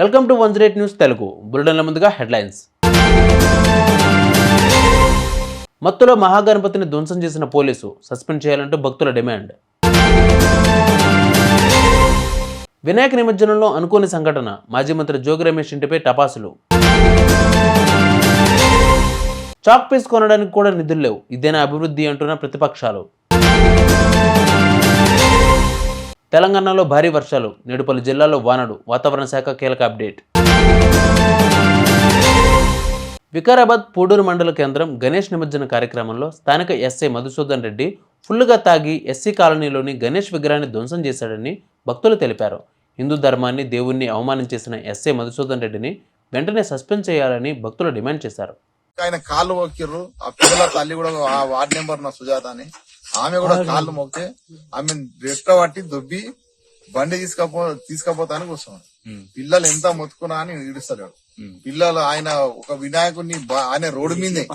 Welcome to one zero news Telugu. బులెటిన్ల ముందుగా headlines. మత్తులో మహాగణపతిని ధ్వంసం చేసిన పోలీసు సస్పెండ్ చేయాలంటూ భక్తుల డిమాండ్. వినాయక నిమజ్జనంలో అనుకోని సంఘటన మాజీ మంత్రి జోగి రమేష్ ఇంటిపై టపాసులు. చాక్ పీస్ కొనడానికి కూడా నిధులు లేవు. ఇదేనా అభివృద్ధి అంటున్న ప్రతిపక్షాలు. తెలంగాణలో భారీ వర్షాలు నేడు పలు జిల్లాల్లో వానలు వాతావరణ శాఖ కీలక అప్డేట్. వికారాబాద్ పూడూరు మండల కేంద్రం గణేష్ నిమజ్జన కార్యక్రమంలో స్థానిక ఎస్ఐ మధుసూదన్ రెడ్డి ఫుల్లుగా తాగి ఎస్సీ కాలనీలోని గణేష్ విగ్రహాన్ని ధ్వంసం చేశాడని భక్తులు తెలిపారు. హిందూ ధర్మాన్ని దేవుణ్ణి అవమానం చేసిన ఎస్ఐ మధుసూదన్ రెడ్డిని వెంటనే సస్పెండ్ చేయాలని భక్తులు డిమాండ్ చేశారు. ఆయన కాళ్ళు మొక్కిర్రు ఆ పిల్లల తల్లి కూడా ఆ వార్డ్ నెంబర్ నా సుజాత అని ఆమె కూడా కాళ్ళు మొక్కితే ఆమె రెట్ట పట్టి దొబ్బి బండి తీసుకపో తీసుకపోతానికి వస్తున్నాడు. పిల్లలు ఎంత మొత్తుకున్నా అని ఇడుస్తాడు పిల్లలు ఆయన ఒక వినాయకుడిని ఆయన రోడ్డు మీదే.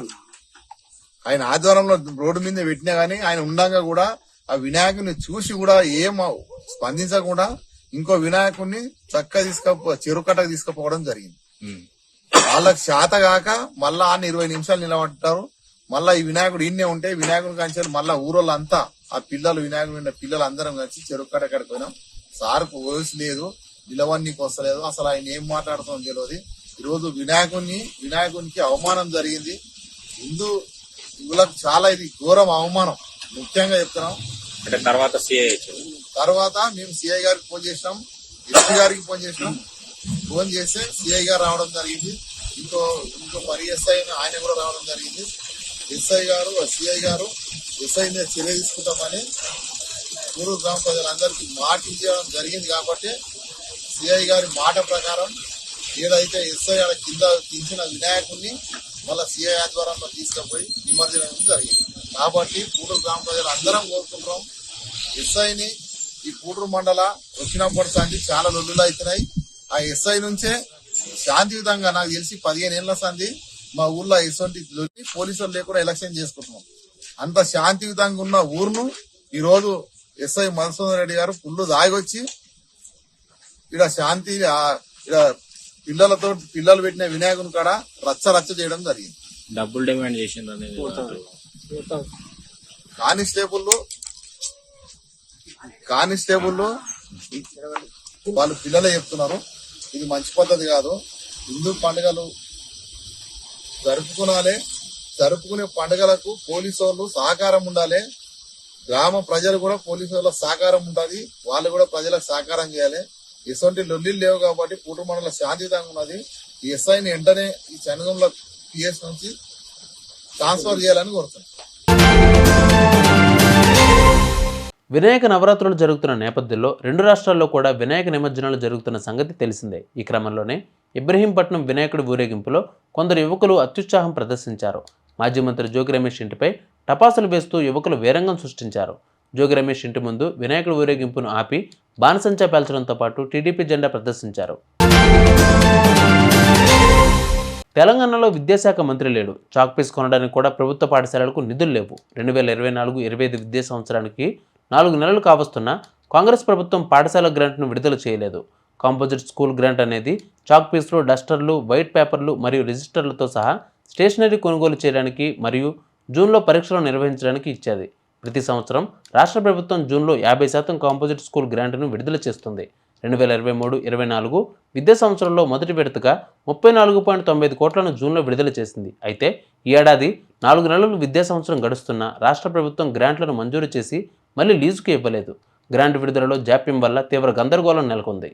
ఆయన ఆధ్వర్యంలో రోడ్డు మీద పెట్టినా గానీ ఆయన ఉండంగా కూడా ఆ వినాయకుడిని చూసి కూడా ఏం స్పందించకుండా ఇంకో వినాయకుడిని చక్కగా తీసుకపో చెరుకట్టకు తీసుకుపోవడం జరిగింది. వాళ్ళకి శాత కాక మళ్ళా ఆయన ఇరవై నిమిషాలు నిలబడ్డారు. మళ్ళా ఈ వినాయకుడు ఇన్నే ఉంటే వినాయకుడి కంచారు మళ్ళా ఊరోళ్ళంతా ఆ పిల్లలు వినాయకుడు ఉన్న పిల్లలు అందరం కలిసి చెరుకు కట్టకడికి పోయినాం. సార్కు వయసు లేదు నిలవన్నీకి వస్తలేదు అసలు ఆయన ఏం మాట్లాడుతాం తెలియదు. ఈ రోజు వినాయకుడిని వినాయకునికి అవమానం జరిగింది. హిందూ యువలకు చాలా ఇది ఘోరం అవమానం. ముఖ్యంగా చెప్తున్నాం. అంటే తర్వాత సిఐ తర్వాత మేము సిఐ గారికి ఫోన్ చేసినాం. ఎస్పీ గారికి ఫోన్ చేసినాం. ఫోన్ చేస్తే సిఐ గారు రావడం జరిగింది. ఇంకో ఇంకో పరి ఎస్ఐ ఆయన కూడా రావడం జరిగింది. ఎస్ఐ గారు సిఐ గారు ఎస్ఐ మీద చర్య తీసుకుంటామని పూర్వ గ్రామ ప్రజలందరికీ మాట ఇవ్వడం జరిగింది కాబట్టి సిఐ గారి మాట ప్రకారం ఏదైతే ఎస్ఐ ఆడ కింద దించిన వినాయకుడిని మళ్ళా సిఐ ఆధ్వర్యంలో తీసుకుపోయి నిమజ్జనం జరిగింది. కాబట్టి పూర్వ గ్రామ ప్రజలు అందరం కోరుకుంటున్నాం. ఎస్ఐని ఈ పూటూరు మండల వచ్చినప్పటి సంది చాలా లొల్లులు అవుతున్నాయి. ఆ ఎస్ఐ నుంచే శాంతియుతంగా నాకు తెలిసి పదిహేను ఏళ్ళ సంది మా ఊర్లో ఎటువంటి లొల్లి పోలీసులు లేకుండా ఎలక్షన్ చేసుకుంటున్నాం. అంత శాంతియుతంగా ఉన్న ఊరును ఈ రోజు ఎస్ఐ మధుసూదన్ రెడ్డి గారు పుల్లు దాగొచ్చి ఇక్కడ శాంతి ఇక్కడ పిల్లలతో పిల్లలు పెట్టిన వినాయకుని కాడ రచ్చ రచ్చ చేయడం జరిగింది. డబ్బులు డిమాండ్ అనేది కానిస్టేబుల్ కానిస్టేబుల్ వాళ్ళు పిల్లలే చెప్తున్నారు. ఇది మంచి పద్ధతి కాదు. హిందూ పండుగలు జరుపుకునాలే జరుపుకునే పండుగలకు పోలీసు వాళ్ళు సహకారం ఉండాలి. గ్రామ ప్రజలు కూడా పోలీసు వాళ్ళ సహకారం ఉండాలి. వాళ్ళు కూడా ప్రజలకు సహకారం చేయాలి. ఎటువంటి లొల్లిలు లేవు కాబట్టి కుటుంబ మండల శాంతియుతంగా ఉన్నది. ఈ ఎస్ఐని వెంటనే ఈ చనగంలో పిఎస్ నుంచి ట్రాన్స్ఫర్ చేయాలని కోరుతున్నాను వినాయక నవరాత్రులు జరుగుతున్న నేపథ్యంలో రెండు రాష్ట్రాల్లో కూడా వినాయక నిమజ్జనాలు జరుగుతున్న సంగతి తెలిసిందే. ఈ క్రమంలోనే ఇబ్రహీంపట్నం వినాయకుడి ఊరేగింపులో కొందరు యువకులు అత్యుత్సాహం ప్రదర్శించారు. మాజీ మంత్రి జోగి రమేష్ ఇంటిపై టపాసులు వేస్తూ యువకులు వీరంగం సృష్టించారు. జోగి రమేష్ ఇంటి ముందు వినాయకుడి ఊరేగింపును ఆపి బాణసంచా పేల్చడంతో పాటు టీడీపీ జెండా ప్రదర్శించారు. తెలంగాణలో విద్యాశాఖ మంత్రి లేడు. చాక్ పీస్ కొనడానికి కూడా ప్రభుత్వ పాఠశాలలకు నిధులు లేవు. రెండు వేల ఇరవై నాలుగు ఇరవై ఐదు విద్యా సంవత్సరానికి నాలుగు నెలలు కావస్తున్నా కాంగ్రెస్ ప్రభుత్వం పాఠశాల గ్రాంట్ను విడుదల చేయలేదు. కాంపోజిట్ స్కూల్ గ్రాంట్ అనేది చాక్ పీస్లు డస్టర్లు వైట్ పేపర్లు మరియు రిజిస్టర్లతో సహా స్టేషనరీ కొనుగోలు చేయడానికి మరియు జూన్లో పరీక్షలు నిర్వహించడానికి ఇచ్చేది. ప్రతి సంవత్సరం రాష్ట్ర ప్రభుత్వం జూన్లో యాభై శాతం కాంపోజిట్ స్కూల్ గ్రాంట్ను విడుదల చేస్తుంది. రెండు వేల ఇరవై మూడు ఇరవై నాలుగు విద్యా సంవత్సరంలో మొదటి విడతగా ముప్పై నాలుగు పాయింట్ తొంభై ఐదు కోట్లను జూన్లో విడుదల చేసింది. అయితే ఈ ఏడాది నాలుగు నెలలు విద్యా సంవత్సరం గడుస్తున్న రాష్ట్ర ప్రభుత్వం గ్రాంట్లను మంజూరు చేసి మళ్ళీ లీజుకు ఇవ్వలేదు. గ్రాంట్ విడుదలలో జాప్యం వల్ల తీవ్ర గందరగోళం నెలకొంది.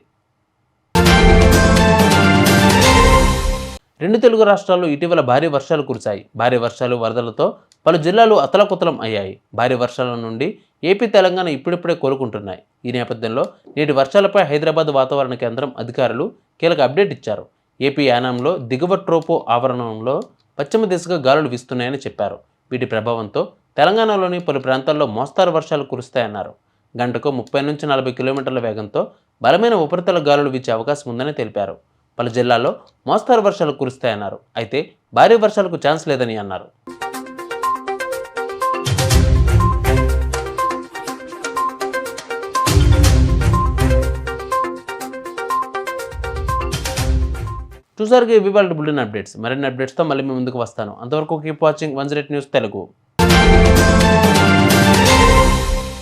రెండు తెలుగు రాష్ట్రాల్లో ఇటీవల భారీ వర్షాలు కురిశాయి. భారీ వర్షాలు వరదలతో పలు జిల్లాలు అతలకుతలం అయ్యాయి. భారీ వర్షాల నుండి ఏపీ తెలంగాణ ఇప్పుడిప్పుడే కోలుకుంటున్నాయి. ఈ నేపథ్యంలో నేటి వర్షాలపై హైదరాబాద్ వాతావరణ కేంద్రం అధికారులు కీలక అప్డేట్ ఇచ్చారు. ఏపీ యానంలో దిగువ ట్రోపో ఆవరణంలో పశ్చిమ దిశగా గాలులు వీస్తున్నాయని చెప్పారు. వీటి ప్రభావంతో తెలంగాణలోని పలు ప్రాంతాల్లో మోస్తారు వర్షాలు కురుస్తాయన్నారు. గంటకు ముప్పై నుంచి నలభై కిలోమీటర్ల వేగంతో బలమైన ఉపరితల గాలులు వీచే అవకాశం ఉందని తెలిపారు. పలు జిల్లాల్లో మోస్తరు వర్షాలు కురుస్తాయన్నారు. అయితే భారీ వర్షాలకు ఛాన్స్ లేదని అన్నారు. చూసారుగా ఇవి వాళ్ళ బుల్లిన్ అప్డేట్స్. మరిన్ని అప్డేట్స్తో మళ్ళీ మీ ముందుకు వస్తాను. అంతవరకు keep watching one news Telugu.